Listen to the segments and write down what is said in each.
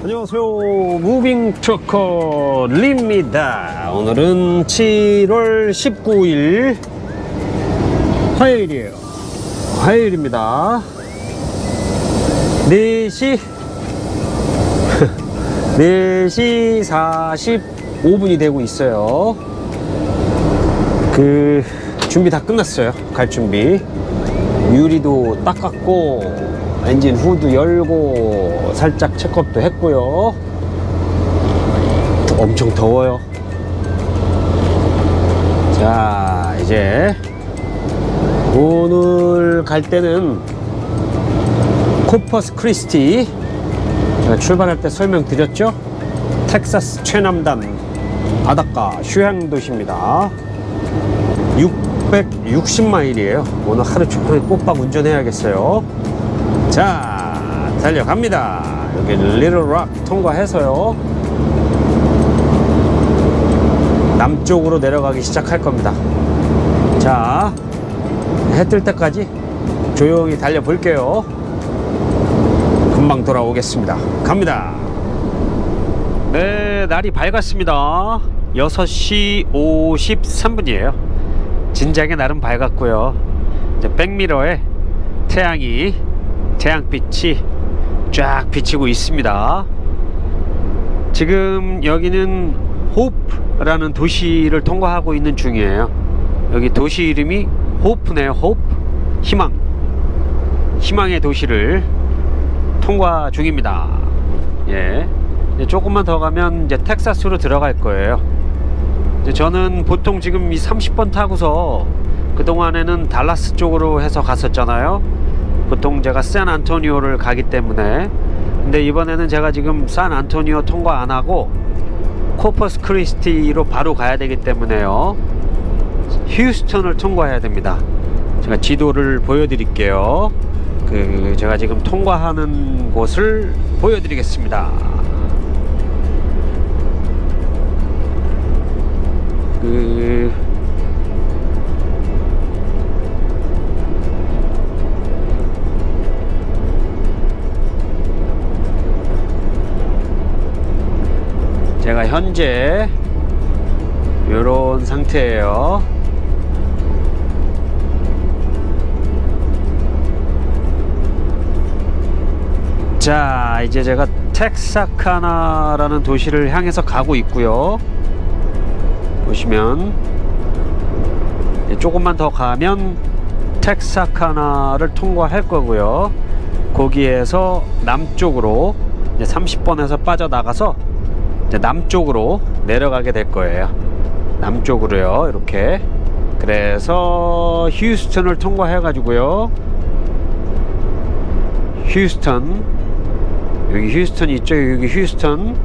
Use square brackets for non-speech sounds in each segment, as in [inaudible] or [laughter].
안녕하세요. 무빙 트러커 립니다. 오늘은 7월 19일 화요일이에요. 화요일입니다. 4시 4시 45분이 되고 있어요. 그 준비 다 끝났어요. 갈 준비. 유리도 닦았고 엔진 후드 열고 살짝 체크업도 했고요. 엄청 더워요. 자, 이제 오늘 갈 때는 코퍼스 크리스티 출발할 때 설명드렸죠? 텍사스 최남단 바닷가 휴양 도시입니다. 660마일이에요. 오늘 하루 종일 꼬박 운전해야겠어요. 자, 달려갑니다. 여기 리틀락 통과해서요. 남쪽으로 내려가기 시작할 겁니다. 자, 해 뜰 때까지 조용히 달려볼게요. 금방 돌아오겠습니다. 갑니다. 네, 날이 밝았습니다. 6시 53분이에요. 진작에 나름 밝았고요. 이제 백미러에 태양이 태양빛이 쫙 비치고 있습니다. 지금 여기는 호프라는 도시를 통과하고 있는 중이에요. 여기 도시 이름이 호프네요. 호프 희망 희망의 도시를 통과 중입니다. 예. 조금만 더 가면 이제 텍사스로 들어갈 거예요. 저는 보통 지금 이 30번 타고서 그동안에는 달라스 쪽으로 해서 갔었잖아요. 보통 제가 샌 안토니오를 가기 때문에 근데 이번에는 제가 지금 산 안토니오 통과 안 하고 코퍼스 크리스티로 바로 가야 되기 때문에요. 휴스턴을 통과해야 됩니다. 제가 지도를 보여드릴게요. 그 제가 지금 통과하는 곳을 보여드리겠습니다. 그 현재 이런 상태예요. 자, 이제 제가 텍사카나라는 도시를 향해서 가고 있고요. 보시면 조금만 더 가면 텍사카나를 통과할 거고요. 거기에서 남쪽으로 이제 30번에서 빠져나가서 남쪽으로 내려가게 될 거예요. 남쪽으로요. 이렇게. 그래서 휴스턴을 통과해 가지고요. 휴스턴 여기 휴스턴 있죠? 여기 휴스턴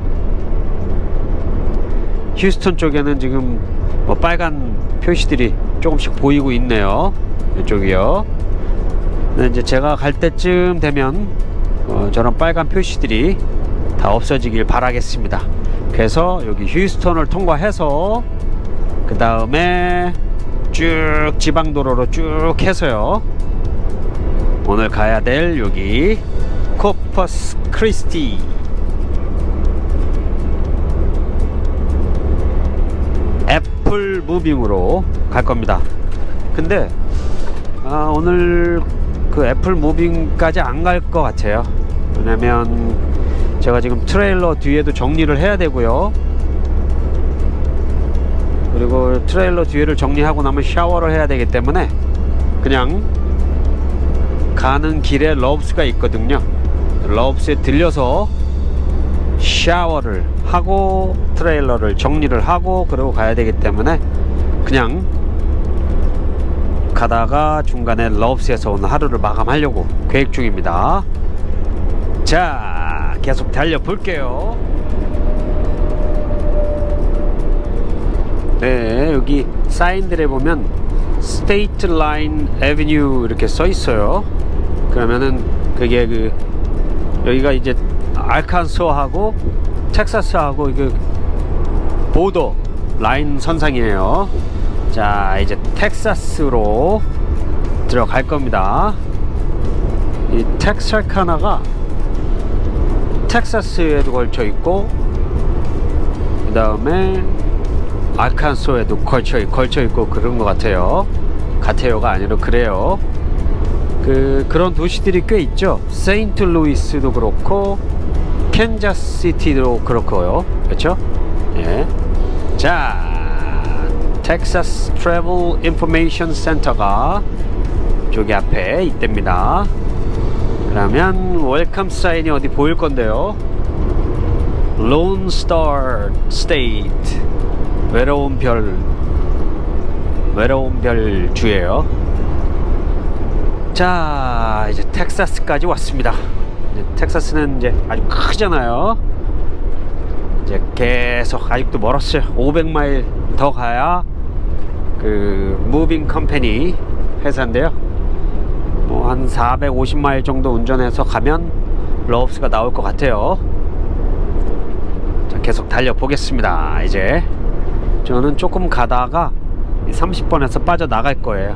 휴스턴 쪽에는 지금 뭐 빨간 표시들이 조금씩 보이고 있네요. 이쪽이요. 이제 제가 갈 때쯤 되면 어, 저런 빨간 표시들이 다 없어지길 바라겠습니다. 그래서 여기 휴스턴을 통과해서 그 다음에 쭉 지방도로로 쭉 해서요. 오늘 가야 될 여기 코퍼스 크리스티 애플 무빙으로 갈 겁니다. 근데 아, 오늘 그 애플 무빙까지 안 갈 것 같아요. 왜냐면 제가 지금 트레일러 뒤에도 정리를 해야 되고요. 그리고 트레일러 뒤에를 정리하고 나면 샤워를 해야 되기 때문에 그냥 가는 길에 러브스가 있거든요. 러브스에 들려서 샤워를 하고 트레일러를 정리를 하고 그러고 가야 되기 때문에 그냥 가다가 중간에 러브스에서 오늘 하루를 마감하려고 계획 중입니다. 자, 계속 달려 볼게요. 네, 여기 사인들에 보면 스테이트 라인 에비뉴 이렇게 써 있어요. 그러면은 그게 그 여기가 이제 알칸소하고 텍사스하고 이게 보더 라인 선상이에요. 자, 이제 텍사스로 들어갈 겁니다. 이 텍사카나가 텍사스에도 걸쳐 있고 그 다음에 아칸소에도 걸쳐 걸쳐 있고 그런 것 같아요. 같아요가 아니라 그래요. 그 그런 도시들이 꽤 있죠. 세인트 루이스도 그렇고 캔자스 시티도 그렇고요. 그렇죠? 예. 자, 텍사스 트래블 인포메이션 센터가 저기 앞에 있답니다. 그러면 웰컴 사인이 어디 보일 건데요. Lone Star State 외로운 별 외로운 별 주예요. 자 이제 텍사스까지 왔습니다. 이제 텍사스는 이제 아주 크잖아요. 이제 계속 아직도 멀었어요. 500마일 더 가야 그 무빙 컴퍼니 회사인데요. 뭐한 450마일 정도 운전해서 가면 러브스가 나올 것 같아요. 자, 계속 달려 보겠습니다. 이제 저는 조금 가다가 30번에서 빠져 나갈 거예요.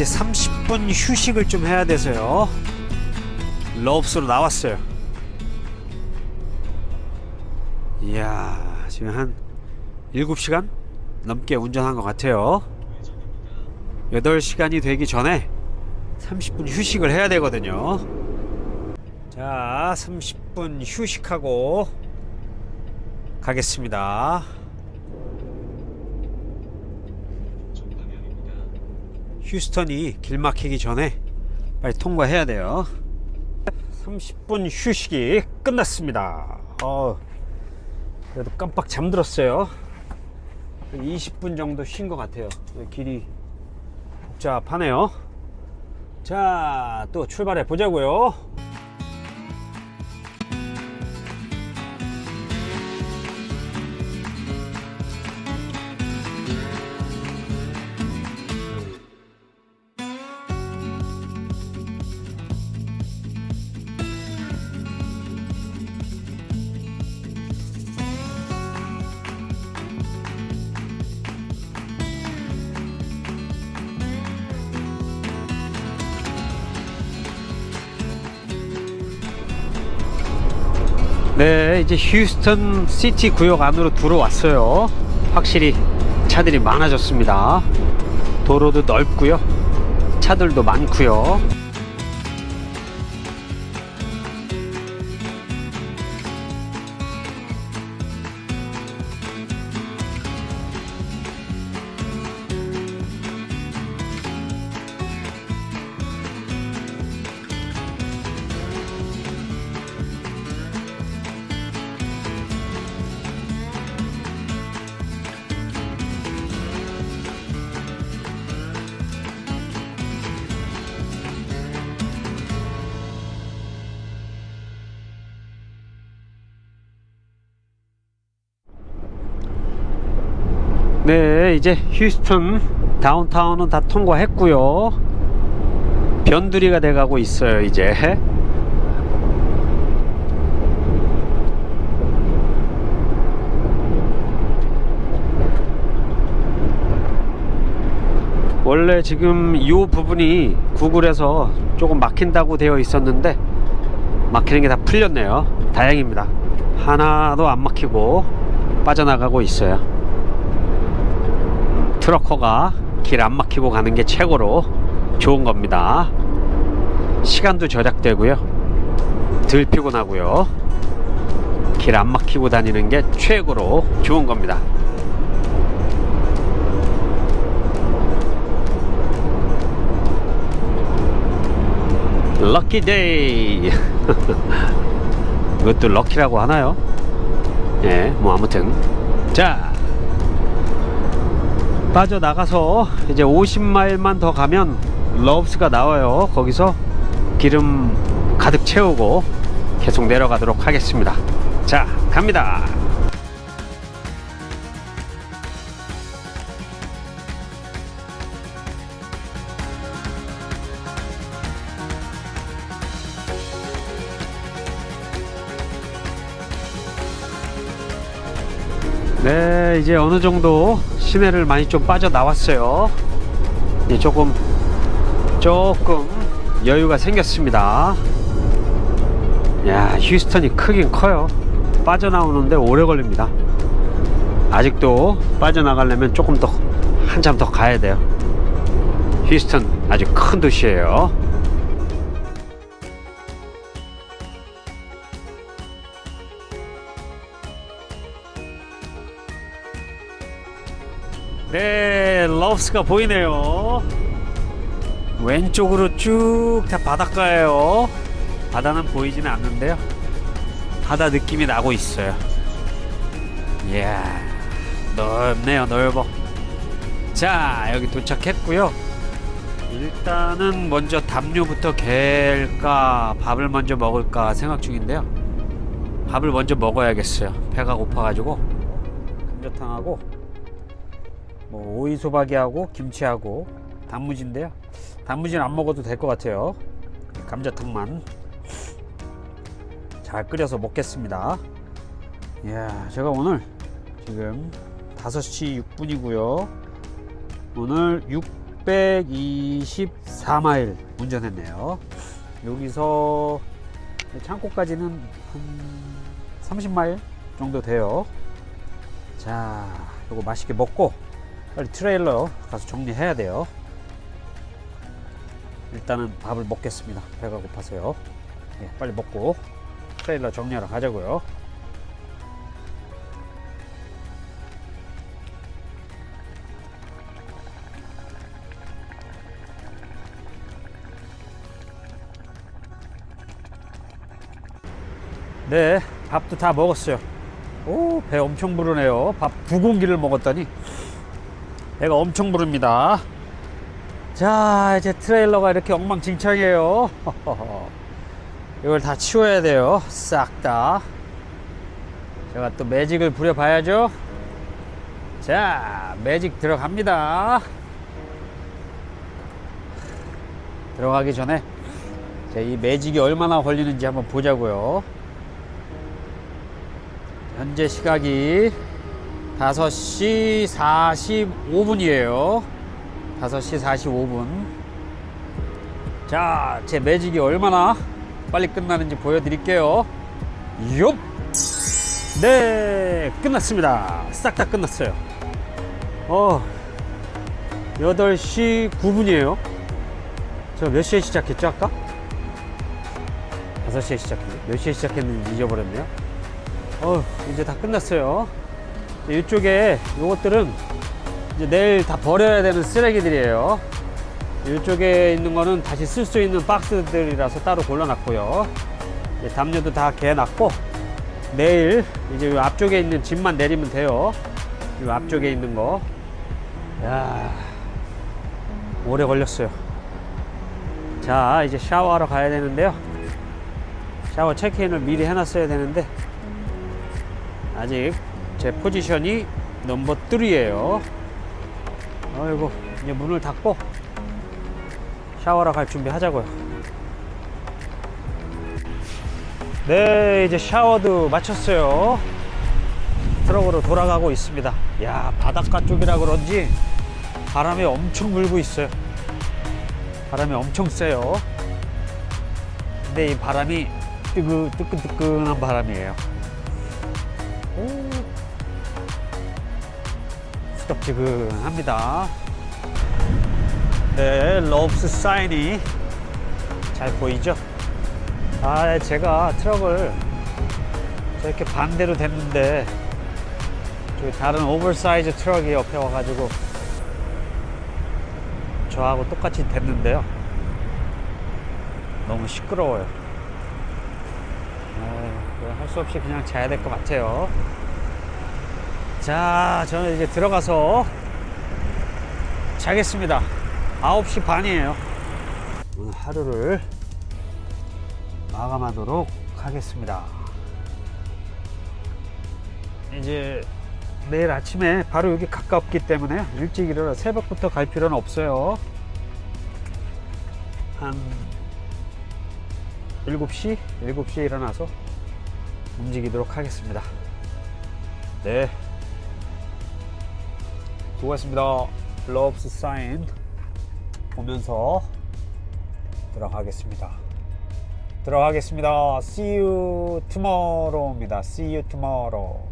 이제 30분 휴식을 좀 해야 돼서요. 러브스로 나왔어요. 이야, 지금 한 7시간 넘게 운전한 것 같아요. 8시간이 되기 전에 30분 휴식을 해야 되거든요. 자, 30분 휴식하고 가겠습니다. 휴스턴이 길 막히기 전에 빨리 통과해야 돼요. 30분 휴식이 끝났습니다. 어, 그래도 깜빡 잠들었어요. 20분 정도 쉰 것 같아요. 길이 복잡하네요. 자, 또 출발해 보자고요. 네, 이제 휴스턴 시티 구역 안으로 들어왔어요. 확실히 차들이 많아졌습니다. 도로도 넓고요. 차들도 많고요. 네, 이제 휴스턴 다운타운은 다 통과했고요. 변두리가 돼가고 있어요, 이제. 원래 지금 이 부분이 구글에서 조금 막힌다고 되어 있었는데 막히는 게 다 풀렸네요. 다행입니다. 하나도 안 막히고 빠져나가고 있어요. 트럭커가 길 안 막히고 가는 게 최고로 좋은 겁니다. 시간도 절약되고요. 덜 피곤하고요. 길 안 막히고 다니는 게 최고로 좋은 겁니다. 럭키 데이. 이것도 럭키라고 하나요? 예, 뭐 아무튼 자 빠져나가서 이제 50마일만 더 가면 러브스가 나와요. 거기서 기름 가득 채우고 계속 내려가도록 하겠습니다. 자 갑니다. 네 이제 어느 정도 시내를 많이 좀 빠져나왔어요. 이제 조금, 조금 여유가 생겼습니다. 야, 휴스턴이 크긴 커요. 빠져나오는데 오래 걸립니다. 아직도 빠져나가려면 조금 더, 한참 더 가야 돼요. 휴스턴 아주 큰 도시예요. 네, 러브스가 보이네요. 왼쪽으로 쭉 다 바닷가예요. 바다는 보이지는 않는데요. 바다 느낌이 나고 있어요. 이야, 넓네요, 넓어. 자, 여기 도착했고요. 일단은 먼저 담요부터 갤까 밥을 먼저 먹을까 생각 중인데요. 밥을 먼저 먹어야겠어요. 배가 고파가지고 감자탕하고 뭐 오이 소박이하고 김치하고 단무지인데요. 단무지는 안 먹어도 될 것 같아요. 감자탕만 잘 끓여서 먹겠습니다. 이야, 제가 오늘 지금 5시 6분이고요. 오늘 624마일 운전했네요. 여기서 창고까지는 한 30마일 정도 돼요. 자, 이거 맛있게 먹고 빨리 트레일러 가서 정리해야 돼요. 일단은 밥을 먹겠습니다. 배가 고파서요. 예, 빨리 먹고 트레일러 정리하러 가자고요. 네, 밥도 다 먹었어요. 오, 배 엄청 부르네요. 밥 두 공기를 먹었더니 배가 엄청 부릅니다. 자, 이제 트레일러가 이렇게 엉망진창이에요. [laughs] 이걸 다 치워야 돼요. 싹 다. 제가 또 매직을 부려 봐야죠. 자, 매직 들어갑니다. 들어가기 전에 자, 이 매직이 얼마나 걸리는지 한번 보자고요. 현재 시각이 5시 45분이에요. 5시 45분. 자, 제 매직이 얼마나 빨리 끝나는지 보여드릴게요. 욥! 네, 끝났습니다. 싹 다 끝났어요. 어, 8시 9분이에요. 저몇 시에 시작했죠, 아까? 5시에 시작했네. 몇 시에 시작했는지 잊어버렸네요. 어, 이제 다 끝났어요. 이쪽에 요것들은 이제 내일 다 버려야 되는 쓰레기들이에요. 이쪽에 있는 거는 다시 쓸 수 있는 박스들이라서 따로 골라놨고요. 담요도 다 개놨고 내일 이제 요 앞쪽에 있는 짐만 내리면 돼요. 이 앞쪽에 있는 거. 야 오래 걸렸어요. 자 이제 샤워하러 가야 되는데요. 샤워 체크인을 미리 해놨어야 되는데 아직 제 포지션이 넘버 3예요. 아이고 이제 문을 닫고 샤워하러 갈 준비 하자고요. 네, 이제 샤워도 마쳤어요. 트럭으로 돌아가고 있습니다. 야, 바닷가 쪽이라 그런지 바람이 엄청 불고 있어요. 바람이 엄청 세요. 근데 이 바람이 뜨그, 뜨끈 뜨끈한 바람이에요. 오, 수덕지근합니다. 네, 러브스 사인이 잘 보이죠? 아, 제가 트럭을 저렇게 반대로 댔는데 다른 오버사이즈 트럭이 옆에 와가지고 저하고 똑같이 됐는데요. 너무 시끄러워요. 할 수 없이 그냥 자야 될 것 같아요. 자, 저는 이제 들어가서 자겠습니다. 9시 반이에요. 오늘 하루를 마감하도록 하겠습니다. 이제 내일 아침에 바로 여기 가깝기 때문에 일찍 일어나 새벽부터 갈 필요는 없어요. 한 7시? 7시에 일어나서 움직이도록 하겠습니다. 네. 수고했습니다. Loves sign 보면서 들어가겠습니다. 들어가겠습니다. See you tomorrow입니다. See you tomorrow.